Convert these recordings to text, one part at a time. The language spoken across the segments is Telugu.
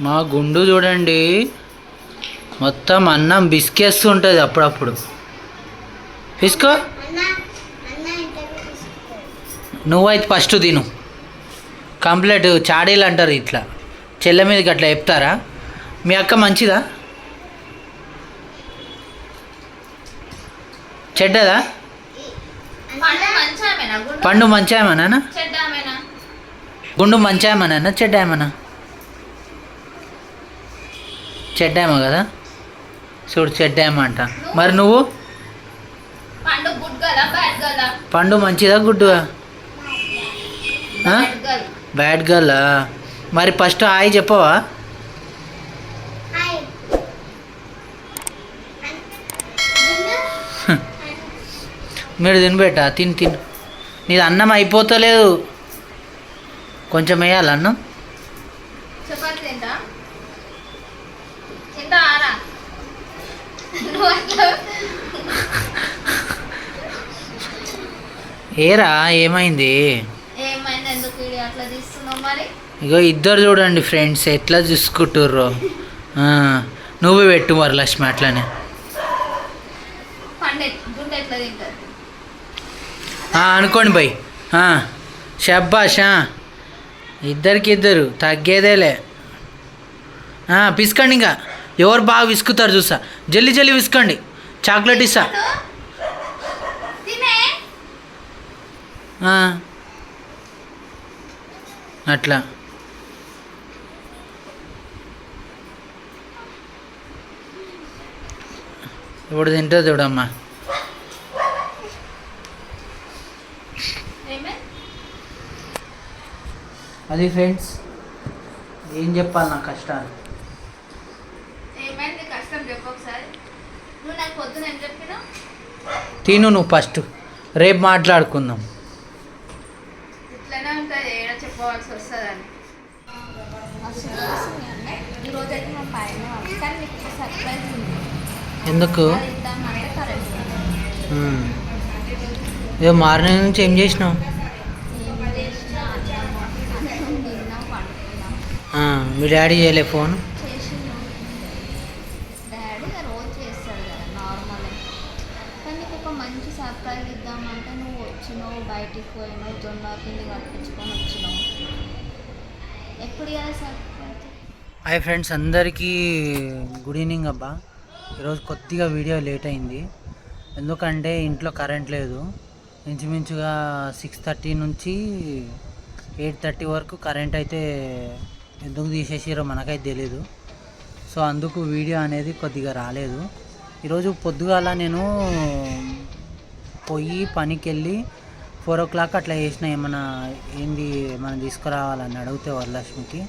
మా గుండు చూడండి. మొత్తం అన్నం బిస్కేస్తూ ఉంటుంది అప్పుడప్పుడు. తీసుకో నువ్వైతే ఫస్ట్ తిను. కంప్లీట్ చాడీలు అంటారు ఇట్లా. చెల్లె మీదకి అట్లా చెప్తారా? మీ అక్క మంచిదా? చెడ్డదా? పండు మంచామేనా? గుండు మంచామనా? చెడ్డామో కదా? చూడు చెడ్డామో అంట. మరి నువ్వు? పండు గుడ్ గదా బ్యాడ్ గదా పండు మంచిదా గుడ్డుగా? Bad girl. బ్యాడ్ గర్ల్ మరి ఫస్ట్ హాయ్ చెప్పవా? మీరు తినబెట్టా? తిని తిను. నీది అన్నం అయిపోతలేదు. కొంచెం వేయాలి అన్నం? నువ్వు అట్లా ఏరా ఏమైంది? ఏమైంది ఎందుకు వీడియో అట్లా తీస్తున్నావు మరి? ఇగో ఇద్దరు చూడండి ఫ్రెండ్స్ ఎట్లా చూసుకుంటుర్రో. నువ్వు పెట్టు మరి లక్ష్మి అట్లనే. అనుకోండి బై. షబ్బాష్. ఇద్దరికి ఇద్దరు తగ్గేదేలే. పిసుకండి ఇంకా. ఎవరు బాగా విసుకుతారు చూసా. జల్లి జల్లి విసుకండి. చాక్లెట్ ఇస్తా. అట్లా. ఇప్పుడు తింటుంది చూడమ్మా. అది ఫ్రెండ్స్ ఏం చెప్పాలి నా కష్టాలు ఏమైంది కష్టం చెప్పు ఒకసారి నువ్వు నాకు పొద్దున ఏం చెప్పినావు తిను నువ్వు ఫస్ట్. రేపు మాట్లాడుకుందాం. ఎందుకు. ఇక మార్నింగ్ నుంచి ఏం చేసినావు? మీ డాడీ చేయలే ఫోన్? డాడీ రోజు చేస్తాడు. నార్మల్. కానీ నీకు ఒక మంచి సర్ప్రైజ్ ఇద్దామంటే నువ్వు వచ్చినావు బయటికి పోయినావు జొన్న పిండి కట్టించుకొని వచ్చినావు. ఎప్పుడు కదా సర్ప్రైజ్? హాయ్ ఫ్రెండ్స్ అందరికీ గుడ్ ఈవినింగ్ అబ్బా. ఈరోజు కొద్దిగా వీడియో లేట్ అయింది. ఎందుకంటే ఇంట్లో కరెంట్ లేదు. ఇంచుమించుగా సిక్స్ థర్టీ నుంచి ఎయిట్ థర్టీ వరకు కరెంట్ అయితే ఎందుకు తీసేసారో మనకైతే తెలీదు. సో అందుకు వీడియో అనేది కొద్దిగా రాలేదు. ఈరోజు పొద్దుగాల నేను పోయి పనికి వెళ్ళి ఫోర్ ఓ క్లాక్ అట్లా చేసిన ఏమన్నా ఏంది మనం తీసుకురావాలని అడిగితే వరలక్ష్మికి.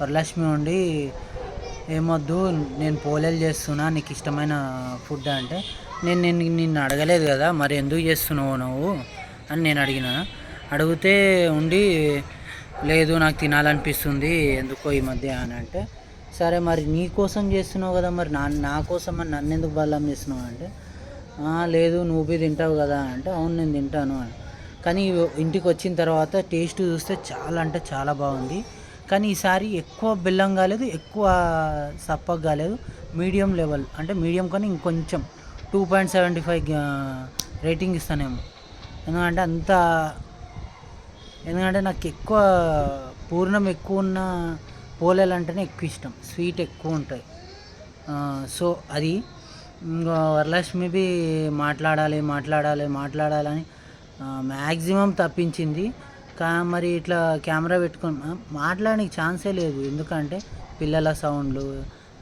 వరలక్ష్మి ఉండి ఏమొద్దు నేను పోలేలు చేస్తున్నా నీకు ఇష్టమైన ఫుడ్ అంటే నేను నేను నిన్ను అడగలేదు కదా మరి ఎందుకు చేస్తున్నావు నువ్వు? అని నేను అడిగిన. అడిగితే ఉండి లేదు నాకు తినాలనిపిస్తుంది ఎందుకో ఈ మధ్య అని అంటే సరే మరి నీ కోసం చేస్తున్నావు కదా మరి నా నా కోసం అని నన్ను ఎందుకు బలం చేస్తున్నావు అంటే లేదు నువ్వు తింటావు కదా అంటే అవును నేను తింటాను అని. కానీ ఇంటికి వచ్చిన తర్వాత టేస్ట్ చూస్తే చాలా అంటే చాలా బాగుంది. కానీ ఈసారి ఎక్కువ బెల్లం కాలేదు ఎక్కువ సప్పగా కాలేదు. మీడియం లెవెల్ అంటే మీడియం కానీ ఇంకొంచెం two point seventy five rating ఇస్తానేమో. ఎందుకంటే అంత ఎందుకంటే నాకు ఎక్కువ పూర్ణం ఎక్కువ ఉన్న పోలేలు అంటేనే ఎక్కువ ఇష్టం స్వీట్ ఎక్కువ ఉంటాయి సో అది ఇంకా వరలక్ష్మిది మాట్లాడాలి మాట్లాడాలి మాట్లాడాలని మ్యాక్సిమం తప్పించింది. కా మరి ఇట్లా కెమెరా పెట్టుకొని మాట్లాడడానికి ఛాన్సే లేదు. ఎందుకంటే పిల్లల సౌండ్లు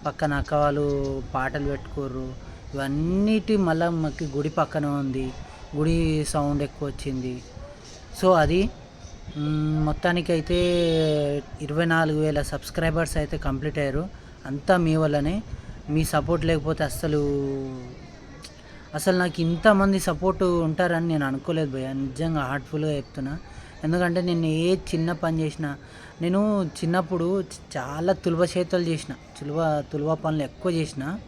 పక్కన అక్క వాళ్ళు పాటలు పెట్టుకోర్రు ఇవన్నిటి మళ్ళీ మాకు గుడి పక్కన ఉంది. గుడి సౌండ్ ఎక్కువ వచ్చింది సో అది మొత్తానికి అయితే ఇరవై నాలుగు వేల సబ్స్క్రైబర్స్ అయితే కంప్లీట్ అయ్యారు. అంతా మీ వల్లనే. మీ సపోర్ట్ లేకపోతే అస్సలు అసలు నాకు ఇంతమంది సపోర్ట్ ఉంటారని నేను అనుకోలేదు భయ్య. నిజంగా హార్ట్ఫుల్గా చెప్తున్నా. ఎందుకంటే నేను ఏ చిన్న పని చేసినా నేను చిన్నప్పుడు చాలా తులువ చేతులు చేసిన. తులువ తులువ పనులు ఎక్కువ చేసిన.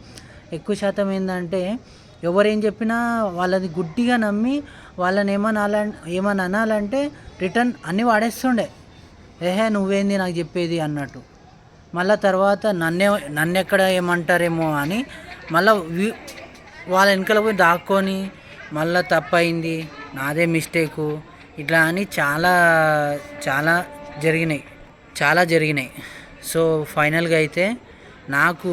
ఎక్కువ శాతం ఏంటంటే ఎవరేం చెప్పినా వాళ్ళది గుడ్డిగా నమ్మి వాళ్ళని ఏమనాల ఏమని అనాలంటే రిటర్న్ అన్నీ వాడేస్తుండే. ఏహే నువ్వేంది నాకు చెప్పేది అన్నట్టు. మళ్ళీ తర్వాత నన్నే నన్నెక్కడ ఏమంటారేమో అని మళ్ళీ వాళ్ళ వెనకల పోయి దాక్కొని మళ్ళీ తప్పయింది నాదే మిస్టేకు. ఇట్లా అని చాలా చాలా జరిగినాయి. చాలా జరిగినాయి. సో ఫైనల్గా అయితే నాకు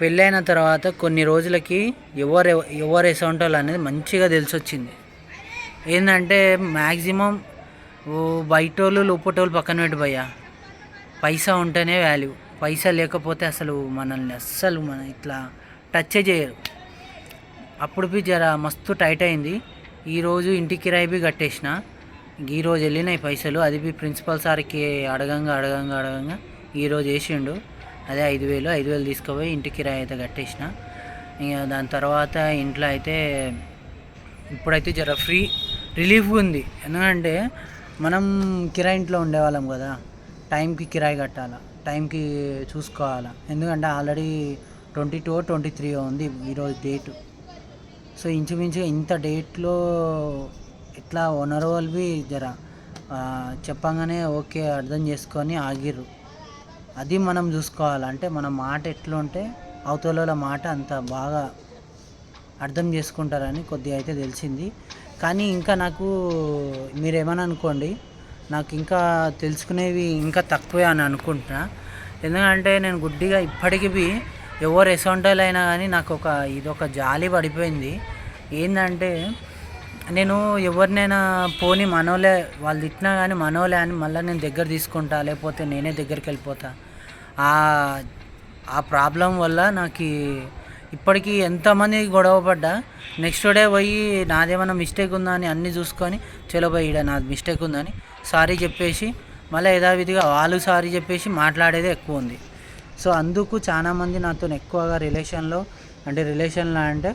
పెళ్ళైన తర్వాత కొన్ని రోజులకి ఎవరు ఎవరు వేసే ఉంటారు అనేది మంచిగా తెలిసి వచ్చింది ఏంటంటే మ్యాక్సిమం ఓ బయటోళ్ళు లోపటోళ్ళు పక్కన పెట్టి పైసా ఉంటేనే వాల్యూ. పైసా లేకపోతే అసలు మనల్ని అస్సలు మన ఇట్లా టచ్ చేయరు. అప్పుడు జర మస్తు టైట్ అయింది. ఈరోజు ఇంటి కిరాయి బి కట్టేసిన. ఈరోజు వెళ్ళినాయి పైసలు. అది బి ప్రిన్సిపల్ సార్కి అడగంగా అడగంగా అడగంగా ఈరోజు వేసిండు. అదే ఐదు వేలు ఐదు వేలు తీసుకుపోయి ఇంటి కిరాయి అయితే కట్టేసిన. ఇక దాని తర్వాత ఇంట్లో అయితే ఇప్పుడైతే జర ఫ్రీ రిలీఫ్ ఉంది. ఎందుకంటే మనం కిరాయి ఇంట్లో ఉండేవాళ్ళం కదా. టైంకి కిరాయి కట్టాలా టైంకి చూసుకోవాలా. ఎందుకంటే already twenty two twenty three ఉంది ఈరోజు డేటు. సో ఇంచుమించుగా ఇంత డేట్లో ఇట్లా ఓనర్ వాళ్ళు బి జర చెప్పంగానే ఓకే అర్థం చేసుకొని ఆగిర్రు. అది మనం చూసుకోవాలంటే మన మాట ఎట్లుంటే అవతల మాట అంత బాగా అర్థం చేసుకుంటారని కొద్దిగా అయితే తెలిసింది. కానీ ఇంకా నాకు మీరేమని అనుకోండి నాకు ఇంకా తెలుసుకునేవి ఇంకా తక్కువే అని అనుకుంటున్నా. ఎందుకంటే నేను గుడ్డిగా ఇప్పటికీ బి ఎవరు ఎసొంటలు అయినా కానీ నాకు ఒక ఇది ఒక జాలి పడిపోయింది. ఏంటంటే నేను ఎవరినైనా పోని మనోలే వాళ్ళు తిట్టినా కానీ మనోలే అని మళ్ళీ నేను దగ్గర తీసుకుంటా లేకపోతే నేనే దగ్గరికి వెళ్ళిపోతా. ఆ ఆ ప్రాబ్లం వల్ల నాకు ఇప్పటికీ ఎంతమంది గొడవ పడ్డా నెక్స్ట్ డే పోయి నాదేమైనా మిస్టేక్ ఉందా అని అన్నీ చూసుకొని చలో పోయి నాది మిస్టేక్ ఉందని సారీ చెప్పేసి మళ్ళీ యథావిధిగా వాళ్ళు సారీ చెప్పేసి మాట్లాడేది ఎక్కువ ఉంది. సో అందుకు చాలామంది నాతో ఎక్కువగా రిలేషన్లో అంటే రిలేషన్లో అంటే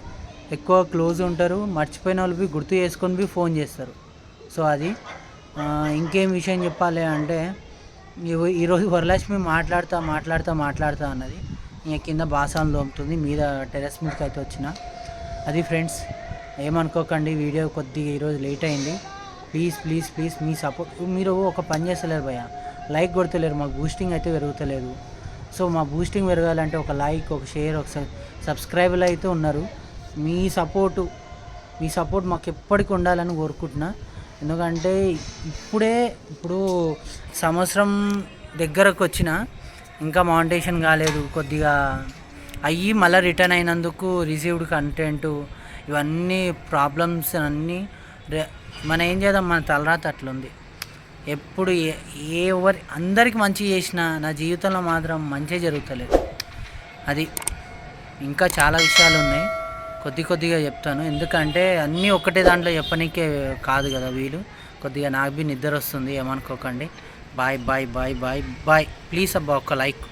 ఎక్కువ క్లోజ్ ఉంటారు మర్చిపోయిన వాళ్ళు గుర్తు చేసుకొని ఫోన్ చేస్తారు. సో అది ఇంకేం విషయం చెప్పాలి అంటే ఈరోజు వరలక్ష్మి మాట్లాడుతా మాట్లాడుతా మాట్లాడుతా అన్నది. ఇంక కింద బాసాలు తోముతుంది మీద టెరెస్ మీదకి అయితే వచ్చిన. అది ఫ్రెండ్స్ ఏమనుకోకండి వీడియో కొద్దిగా ఈరోజు లేట్ అయింది. ప్లీజ్ ప్లీజ్ ప్లీజ్ మీ సపోర్ట్ మీరు ఒక పని చేస్తలేరు భయ లైక్ కొడతలేరు మాకు బూస్టింగ్ అయితే పెరుగుతలేదు. సో మా బూస్టింగ్ పెరగాలంటే ఒక లైక్ ఒక షేర్ ఒక సబ్స్క్రైబర్లు అయితే ఉన్నారు. మీ సపోర్టు మీ సపోర్ట్ మాకు ఎప్పటికీ ఉండాలని కోరుకుంటున్నా. ఎందుకంటే ఇప్పుడే ఇప్పుడు సంవత్సరం దగ్గరకు వచ్చిన ఇంకా మౌంటేషన్ కాలేదు కొద్దిగా అయ్యి మళ్ళీ రిటర్న్ అయినందుకు రిసీవ్డ్ కంటెంట్ ఇవన్నీ ప్రాబ్లమ్స్ అన్నీ మనం ఏం చేద్దాం మన తలరాత అట్లుంది. ఎప్పుడు ఏ ఏ ఎవరి అందరికి మంచి చేసినా నా జీవితంలో మాత్రం మంచి జరుగుతలేదు. అది ఇంకా చాలా విషయాలు ఉన్నాయి కొద్ది కొద్దిగా చెప్తాను. ఎందుకంటే అన్నీ ఒకటే దాంట్లో చెప్పనీకే కాదు కదా వీలు. కొద్దిగా నాకు బి నిద్ర వస్తుంది ఏమనుకోకండి. Bye bye bye bye bye. Please అబ్బా ఒక లైక్.